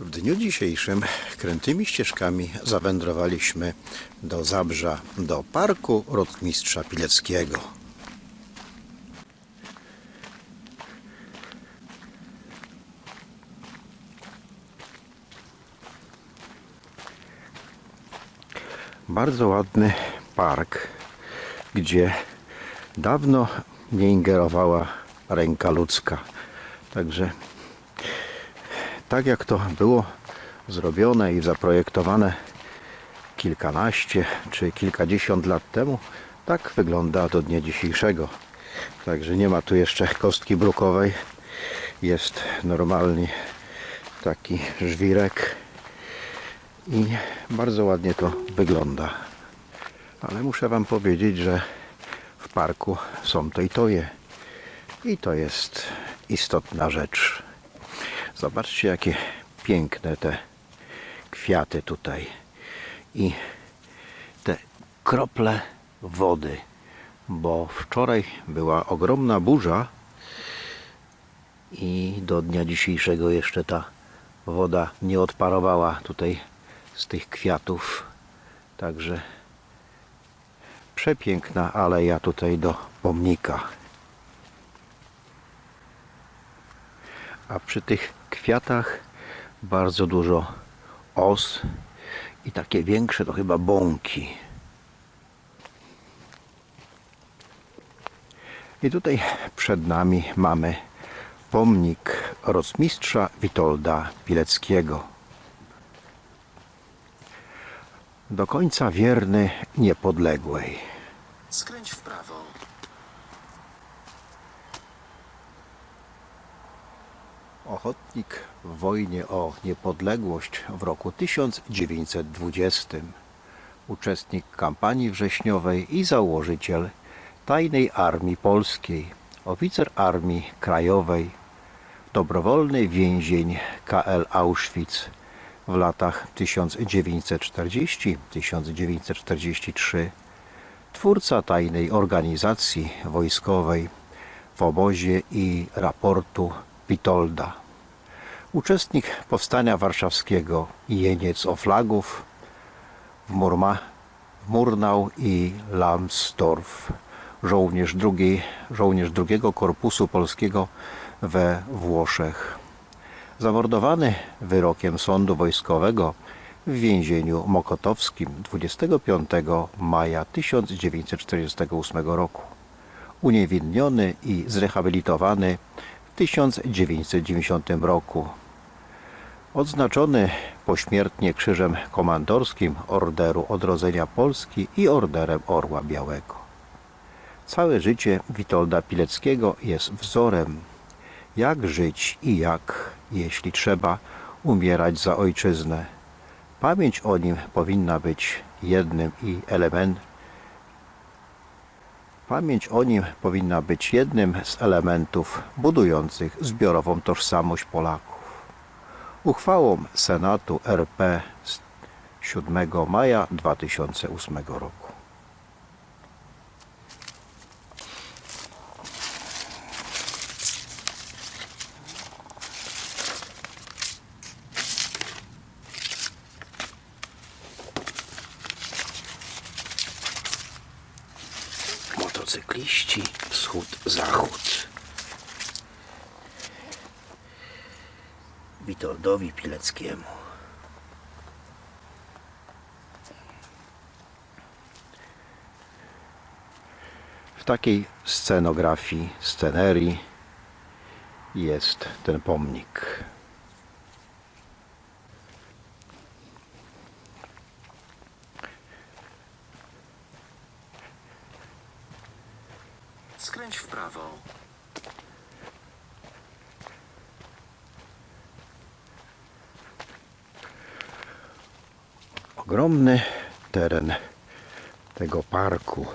W dniu dzisiejszym krętymi ścieżkami zawędrowaliśmy do Zabrza, do parku Rotmistrza Pileckiego. Bardzo ładny park, gdzie dawno nie ingerowała ręka ludzka. Także tak jak to było zrobione i zaprojektowane kilkanaście czy kilkadziesiąt lat temu, tak wygląda do dnia dzisiejszego. Także nie ma tu jeszcze kostki brukowej. Jest normalny taki żwirek i bardzo ładnie to wygląda. Ale muszę Wam powiedzieć, że w parku są to i toje. I to jest istotna rzecz. Zobaczcie, jakie piękne te kwiaty tutaj. I te krople wody. Bo wczoraj była ogromna burza i do dnia dzisiejszego jeszcze ta woda nie odparowała tutaj z tych kwiatów. Także przepiękna aleja tutaj do pomnika. A przy tych kwiatach bardzo dużo os i takie większe to chyba bąki. I tutaj przed nami mamy pomnik rotmistrza Witolda Pileckiego. Do końca wierny niepodległej. Skręć w prawo. Ochotnik w wojnie o niepodległość w roku 1920. Uczestnik kampanii wrześniowej i założyciel Tajnej Armii Polskiej. Oficer Armii Krajowej. Dobrowolny więzień KL Auschwitz w latach 1940-1943. Twórca tajnej organizacji wojskowej w obozie i raportu Witolda. Uczestnik Powstania Warszawskiego jeniec Oflagów w, Murma, w Murnau i Lambsdorff. Żołnierz, drugiej, żołnierz drugiego Korpusu Polskiego we Włoszech. Zamordowany wyrokiem sądu wojskowego w więzieniu mokotowskim 25 maja 1948 roku. Uniewinniony i zrehabilitowany 1990 roku. Odznaczony pośmiertnie Krzyżem Komandorskim Orderu Odrodzenia Polski i Orderem Orła Białego. Całe życie Witolda Pileckiego jest wzorem, jak żyć i jak, jeśli trzeba, umierać za ojczyznę. Pamięć o nim powinna być jednym i element. Pamięć o nim powinna być jednym z elementów budujących zbiorową tożsamość Polaków. Uchwałą Senatu RP z 7 maja 2008 roku. Motocykliści wschód-zachód. Witoldowi Pileckiemu. W takiej scenografii, scenerii jest ten pomnik. Skręć w prawo. Ogromny teren tego parku.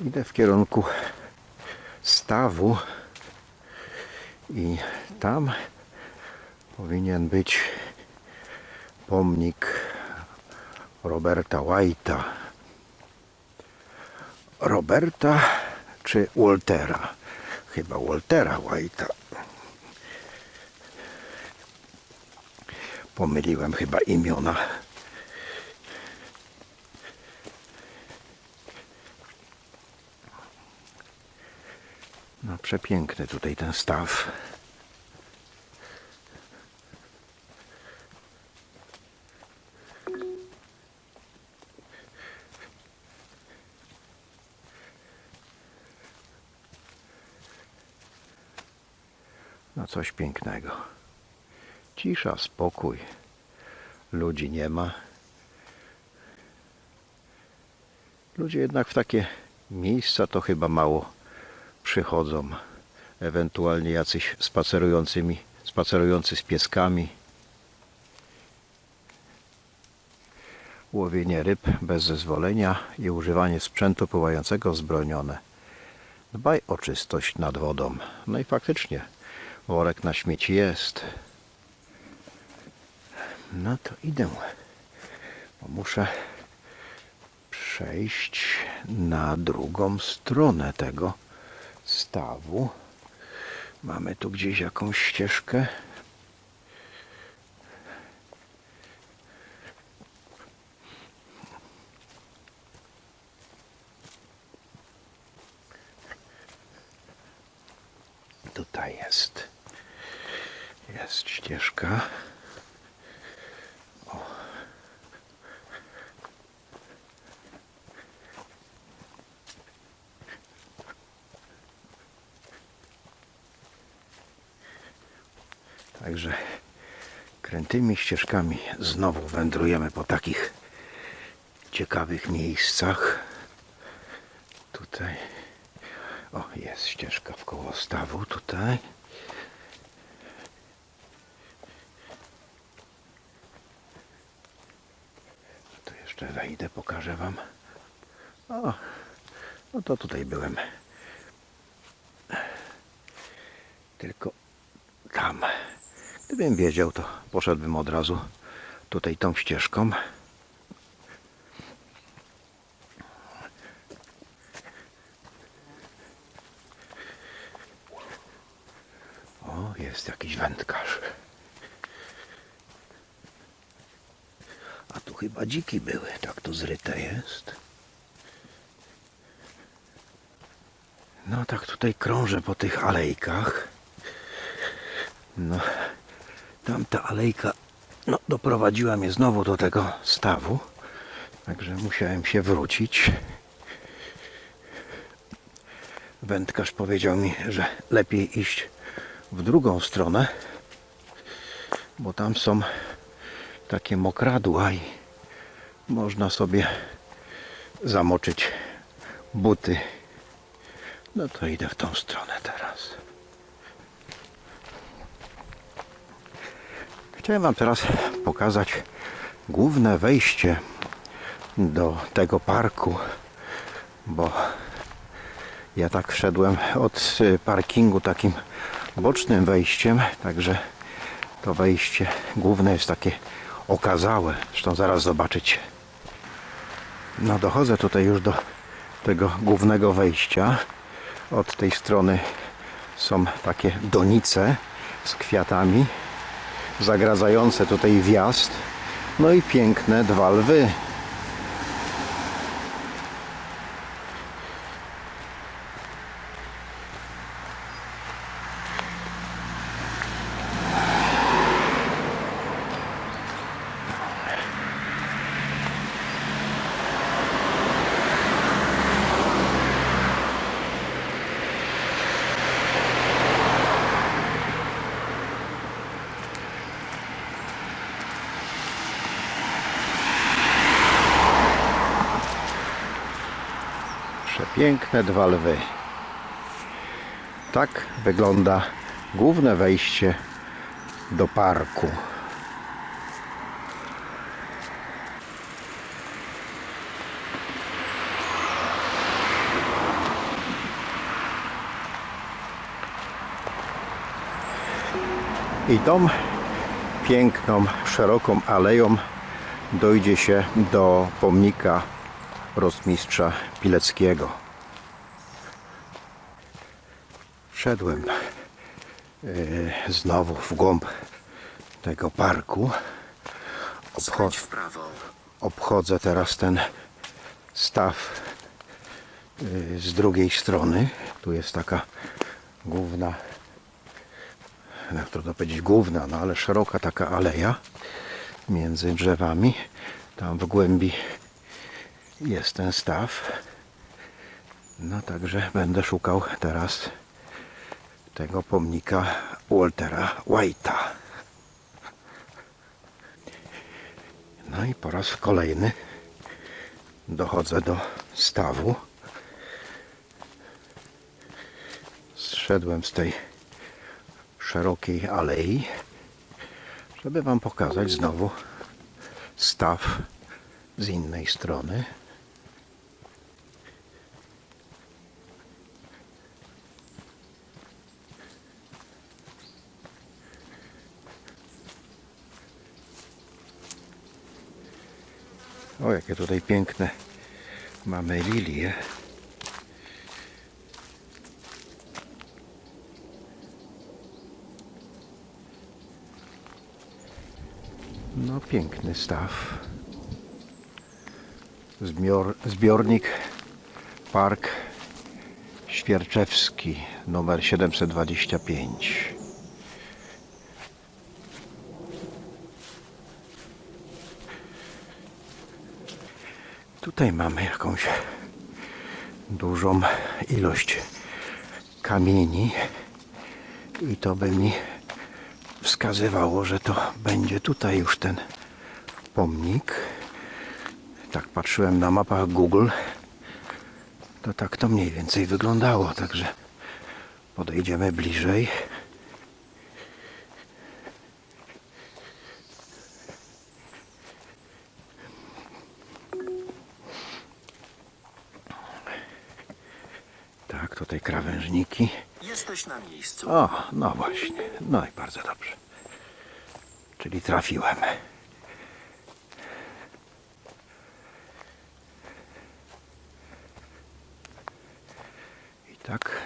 Idę w kierunku stawu i tam powinien być pomnik Roberta White'a. Roberta czy Waltera? Chyba Waltera White'a. Pomyliłem chyba imiona. No przepiękny tutaj ten staw. No coś pięknego. Cisza, spokój. Ludzi nie ma. Ludzie jednak w takie miejsca to chyba mało przychodzą. Ewentualnie jacyś spacerującymi, spacerujący z pieskami. Łowienie ryb bez zezwolenia i używanie sprzętu pływającego wzbronione. Dbaj o czystość nad wodą. No i faktycznie, worek na śmieci jest. No to idę. Bo muszę przejść na drugą stronę tego stawu. Mamy tu gdzieś jakąś ścieżkę. Tutaj jest. Jest ścieżka. Także krętymi ścieżkami znowu wędrujemy po takich ciekawych miejscach. Tutaj o, jest ścieżka w koło stawu tutaj. Tu jeszcze wejdę, pokażę wam. O, no to tutaj byłem. Tylko. Gdybym wiedział, to poszedłbym od razu tutaj tą ścieżką. O, jest jakiś wędkarz. A tu chyba dziki były, tak tu zryte jest. No tak tutaj krążę po tych alejkach. No, tamta alejka no, doprowadziła mnie znowu do tego stawu. Także musiałem się wrócić. Wędkarz powiedział mi, że lepiej iść w drugą stronę, bo tam są takie mokradła i można sobie zamoczyć buty. No to idę w tą stronę. Chciałem Wam teraz pokazać główne wejście do tego parku, bo ja tak wszedłem od parkingu takim bocznym wejściem, także to wejście główne jest takie okazałe. Zresztą zaraz zobaczycie. No dochodzę tutaj już do tego głównego wejścia. Od tej strony są takie donice z kwiatami zagradzające tutaj wjazd. No i piękne dwa lwy. Przepiękne dwa lwy. Tak wygląda główne wejście do parku. I tą piękną, szeroką aleją dojdzie się do pomnika rotmistrza Pileckiego. Wszedłem e, znowu w głąb tego parku. Prawo. obchodzę teraz ten staw y, z drugiej strony. Tu jest taka główna, no, trudno powiedzieć główna, no ale szeroka taka aleja między drzewami. Tam w głębi jest ten staw. No także będę szukał teraz tego pomnika Waltera White'a. No i po raz kolejny dochodzę do stawu. Zszedłem z tej szerokiej alei, żeby Wam pokazać znowu staw z innej strony. O, jakie tutaj piękne mamy lilie. No, piękny staw. Zbior, zbiornik Park Świerczewski numer 725. Tutaj mamy jakąś dużą ilość kamieni i to by mi wskazywało, że to będzie tutaj już ten pomnik. Tak patrzyłem na mapach Google, to tak to mniej więcej wyglądało, także podejdziemy bliżej. Tak, tutaj krawężniki. Jesteś na miejscu. O, no właśnie. No i bardzo dobrze. Czyli trafiłem. I tak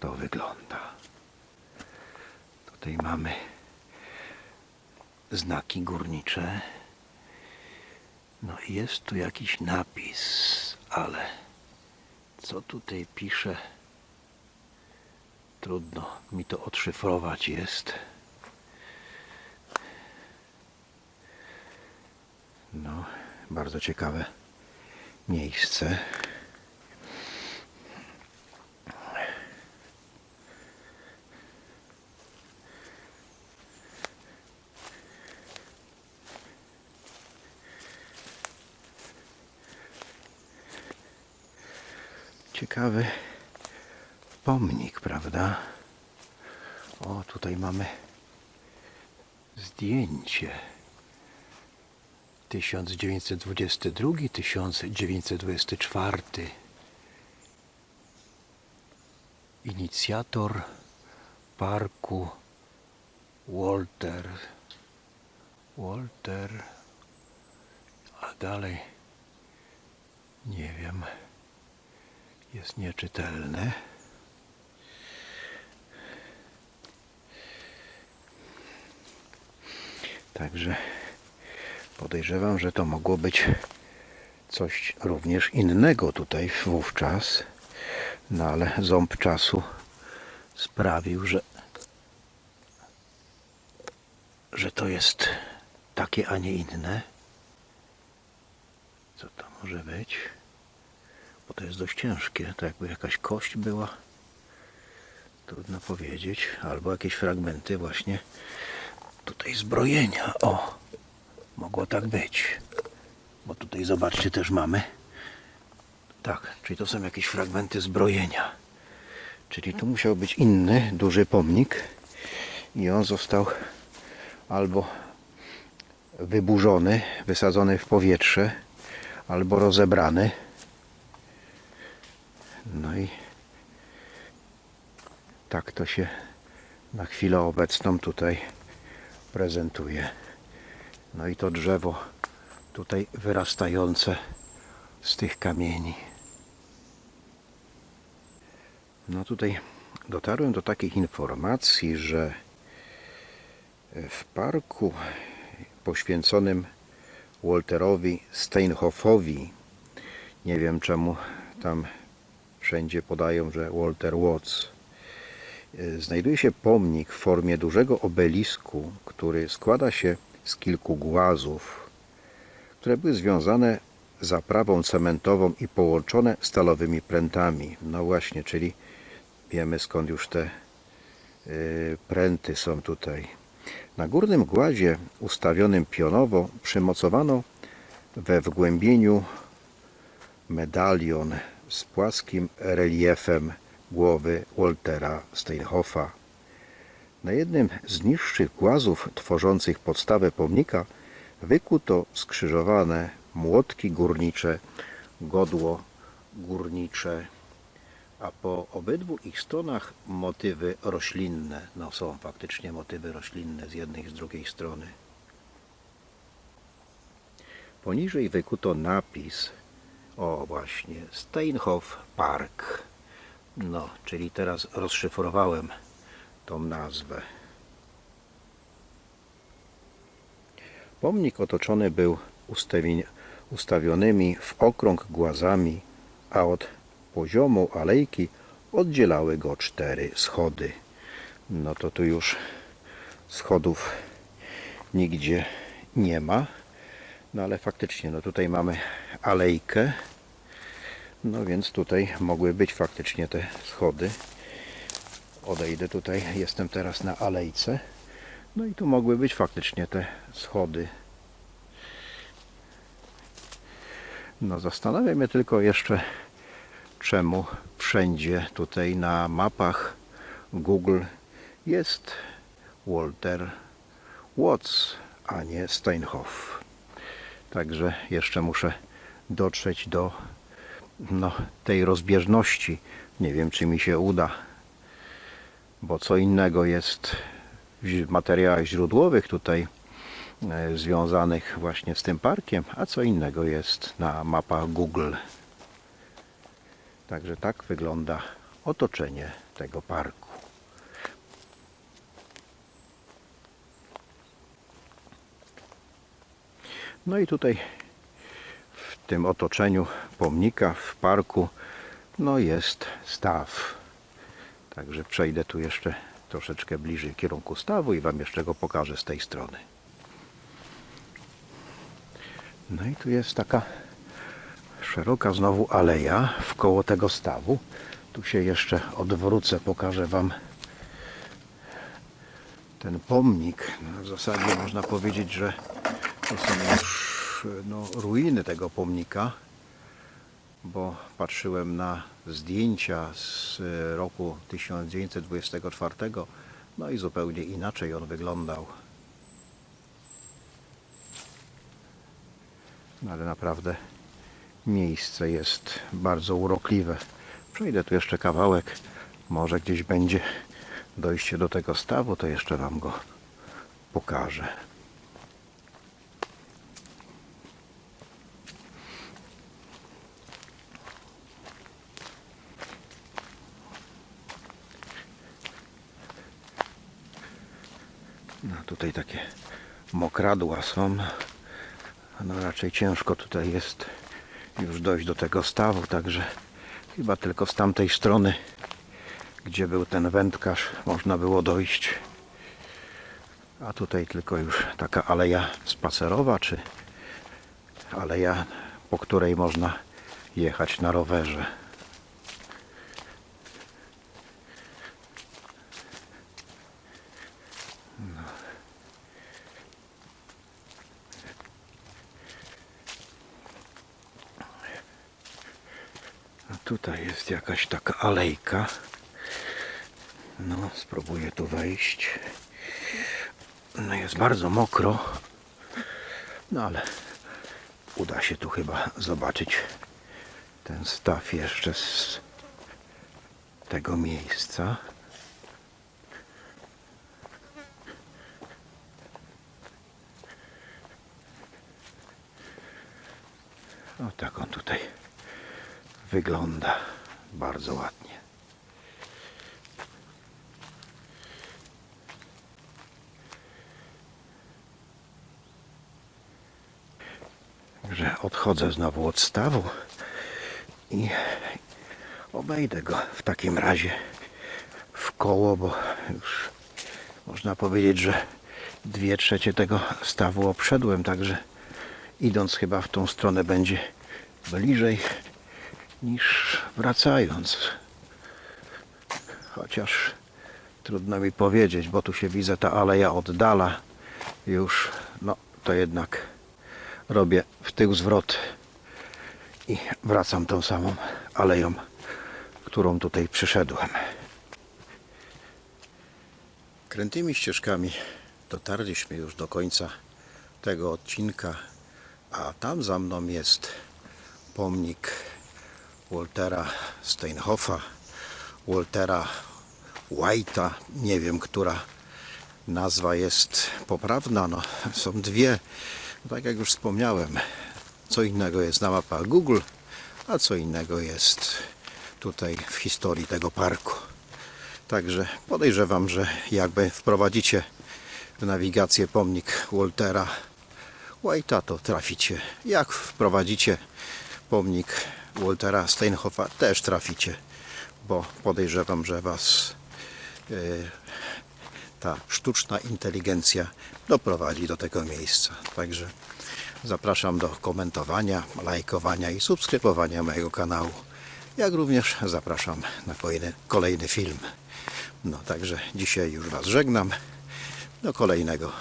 to wygląda. Tutaj mamy znaki górnicze. No i jest tu jakiś napis, ale co tutaj pisze? Trudno mi to odszyfrować jest. No, bardzo ciekawe miejsce. Ciekawy pomnik, prawda? O, tutaj mamy zdjęcie. 1922, 1924. Inicjator parku Walter. Walter. A dalej nie wiem. Jest nieczytelne. Także podejrzewam, że to mogło być coś również innego tutaj wówczas. No ale ząb czasu sprawił, że, że to jest takie, a nie inne. Co to może być? Bo to jest dość ciężkie, to jakby jakaś kość była. Trudno powiedzieć. Albo jakieś fragmenty właśnie tutaj zbrojenia. O, mogło tak być. Bo tutaj zobaczcie też mamy. Tak, czyli to są jakieś fragmenty zbrojenia. Czyli tu musiał być inny, duży pomnik i on został albo wyburzony, wysadzony w powietrze, albo rozebrany. No i tak to się na chwilę obecną tutaj prezentuje. No i to drzewo tutaj wyrastające z tych kamieni. No tutaj dotarłem do takich informacji, że w parku poświęconym Walterowi Steinhoffowi. Nie wiem czemu tam wszędzie podają, że Walter Watts. Y, Znajduje się pomnik w formie dużego obelisku, który składa się z kilku głazów, które były związane zaprawą cementową i połączone stalowymi prętami. No właśnie, czyli wiemy skąd już te y, pręty są tutaj. Na górnym głazie ustawionym pionowo przymocowano we wgłębieniu medalion z płaskim reliefem głowy Waltera Steinhoffa. Na jednym z niższych głazów tworzących podstawę pomnika wykuto skrzyżowane młotki górnicze, godło górnicze, a po obydwu ich stronach motywy roślinne. No są faktycznie motywy roślinne z jednej i z drugiej strony. Poniżej wykuto napis, o właśnie, Steinhoff Park. No, czyli teraz rozszyfrowałem tą nazwę. Pomnik otoczony był ustawionymi w okrąg głazami, a od poziomu alejki oddzielały go cztery schody. No to tu już schodów nigdzie nie ma. No ale faktycznie, no tutaj mamy alejkę. No więc tutaj mogły być faktycznie te schody. Odejdę tutaj, jestem teraz na alejce. No i tu mogły być faktycznie te schody. No zastanawia mnie tylko jeszcze, czemu wszędzie tutaj na mapach Google jest Walter Watts, a nie Steinhoff. Także jeszcze muszę dotrzeć do no, tej rozbieżności. Nie wiem, czy mi się uda, bo co innego jest w materiałach źródłowych tutaj e, związanych właśnie z tym parkiem, a co innego jest na mapach Google. Także tak wygląda otoczenie tego parku. No i tutaj tym otoczeniu pomnika w parku no jest staw. Także przejdę tu jeszcze troszeczkę bliżej kierunku stawu i Wam jeszcze go pokażę z tej strony. No i tu jest taka szeroka znowu aleja w koło tego stawu. Tu się jeszcze odwrócę, pokażę Wam ten pomnik. No, w zasadzie można powiedzieć, że to są już no, ruiny tego pomnika, bo patrzyłem na zdjęcia z e, roku 1924, no i zupełnie inaczej on wyglądał. No ale naprawdę miejsce jest bardzo urokliwe. Przejdę tu jeszcze kawałek, może gdzieś będzie dojście do tego stawu, to jeszcze Wam go pokażę. No tutaj takie mokradła są. No raczej ciężko tutaj jest już dojść do tego stawu, także chyba tylko z tamtej strony, gdzie był ten wędkarz, można było dojść. A tutaj tylko już taka aleja spacerowa, czy aleja, po której można jechać na rowerze. Tutaj jest jakaś taka alejka. No, spróbuję tu wejść. No jest bardzo mokro. No ale uda się tu chyba zobaczyć ten staw jeszcze z tego miejsca. O tak on tutaj wygląda bardzo ładnie. Także odchodzę znowu od stawu i obejdę go w takim razie w koło, bo już można powiedzieć, że dwie trzecie tego stawu obszedłem, także idąc chyba w tą stronę będzie bliżej niż wracając. Chociaż trudno mi powiedzieć, bo tu się widzę ta aleja oddala już, no to jednak robię w tył zwrot i wracam tą samą aleją, którą tutaj przyszedłem. Krętymi ścieżkami dotarliśmy już do końca tego odcinka, a tam za mną jest pomnik Waltera Steinhoffa, Waltera White'a, nie wiem, która nazwa jest poprawna, no, są dwie, tak jak już wspomniałem, co innego jest na mapach Google, a co innego jest tutaj w historii tego parku. Także podejrzewam, że jakby wprowadzicie w nawigację pomnik Waltera White'a, to traficie. Jak wprowadzicie pomnik Waltera Steinhoffa, też traficie, bo podejrzewam, że Was e, ta sztuczna inteligencja doprowadzi do tego miejsca. Także zapraszam do komentowania, lajkowania i subskrybowania mojego kanału. Jak również zapraszam na kolejny, kolejny film. No także dzisiaj już Was żegnam. Do kolejnego.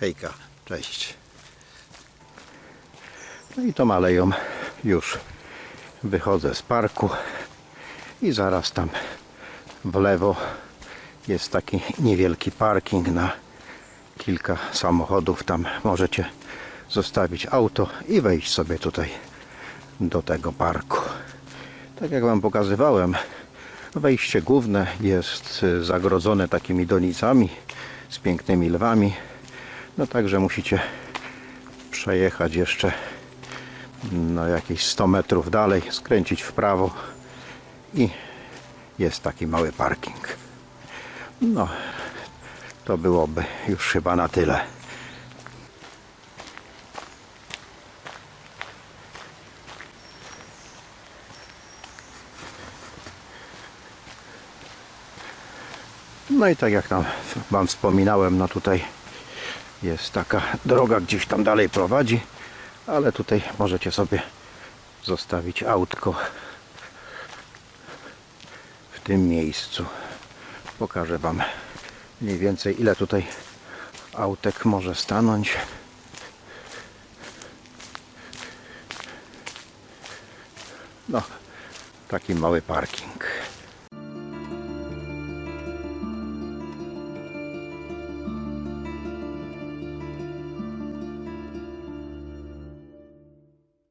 Hejka, cześć. No i tą aleją już wychodzę z parku i zaraz tam w lewo jest taki niewielki parking na kilka samochodów. Tam możecie zostawić auto i wejść sobie tutaj do tego parku. Tak jak Wam pokazywałem, wejście główne jest zagrodzone takimi donicami z pięknymi lwami. No także musicie przejechać jeszcze no, jakieś 100 metrów dalej, skręcić w prawo i jest taki mały parking. No, to byłoby już chyba na tyle. No i tak jak tam Wam wspominałem, no tutaj jest taka droga gdzieś tam dalej prowadzi, ale tutaj możecie sobie zostawić autko w tym miejscu. Pokażę Wam mniej więcej ile tutaj autek może stanąć. No, taki mały parking.